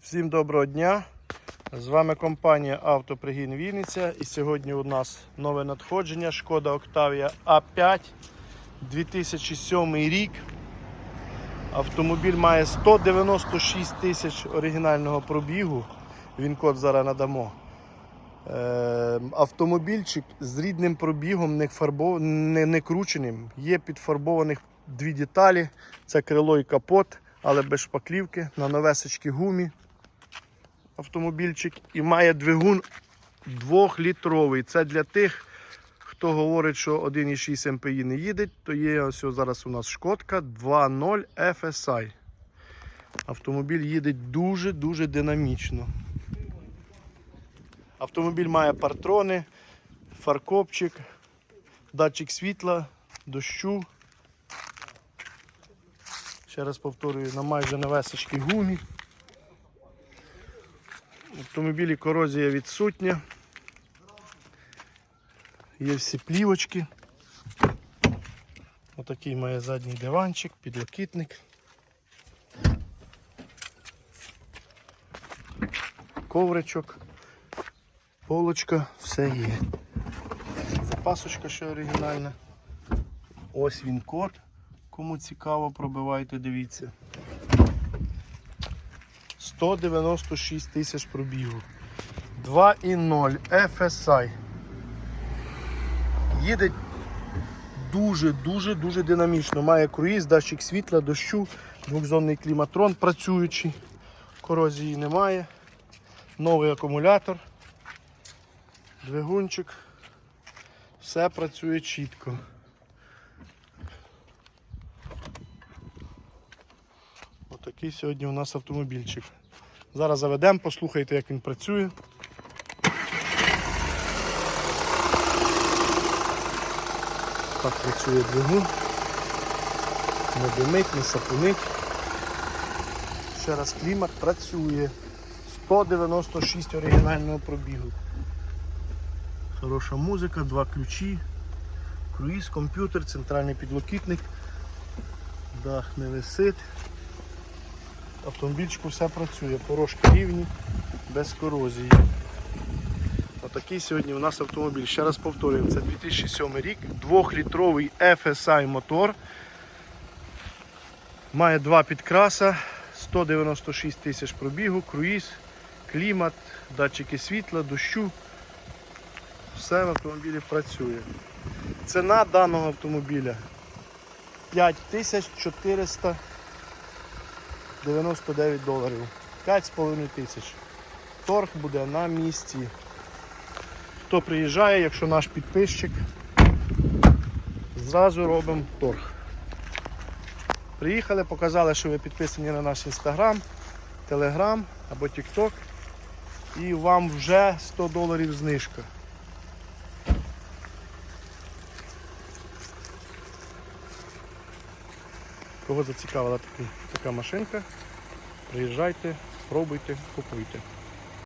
Всім доброго дня! З вами компанія Автопригін Вінниця. І сьогодні у нас нове надходження Шкода Octavia A5 2007 рік. Автомобіль має 196 тисяч оригінального пробігу. Він код зараз надамо. Е, автомобільчик з рідним пробігом, не, фарбов... не, не крученим. Є підфарбованих дві деталі. Це крило і капот, але без шпаклівки на новесечки гумі. Автомобільчик і має двигун 2-літровий. Це для тих, хто говорить, що 1,6 МПІ не їде, то є ось зараз у нас шкодка 2.0 FSI. Автомобіль їде дуже-дуже динамічно. Автомобіль має партрони, фаркопчик, датчик світла, дощу. Ще раз повторюю, на майже новесечки гумі. В автомобілі корозія відсутня. Є всі плівочки. Отакий має задній диванчик, підлокітник. Ковричок, полочка, все є. Запасочка ще оригінальна. Ось він код. Кому цікаво, пробивайте, дивіться. 196 тисяч пробігу. 2.0 FSI. Їде дуже-дуже дуже динамічно. Має круїз, датчик світла, дощу, двохзонний кліматрон працюючий. Корозії немає. Новий акумулятор, двигунчик. Все працює чітко. Отакий сьогодні у нас автомобільчик. Зараз заведемо, послухайте, як він працює. Так працює двигун. Не димить, не сапунить. Ще раз клімат працює. 196 оригінального пробігу. Хороша музика, два ключі, круїз, комп'ютер, центральний підлокітник, дах не висить. Автомобільчику все працює, порожки рівні, без корозії. Отакий сьогодні у нас автомобіль. Ще раз повторюємо, це 2007 рік, 2-літровий FSI мотор. Має два підкраса, 196 тисяч пробігу, круїз, клімат, датчики світла, дощу. Все в автомобілі працює. Ціна даного автомобіля 5499 доларів. 5,5 тисяч. Торг буде на місці. Хто приїжджає, якщо наш підписчик, зразу робимо торг. Приїхали, показали, що ви підписані на наш інстаграм, телеграм або тікток. І вам вже 100 доларів знижка. Кого зацікавила така машинка, приїжджайте, пробуйте, купуйте.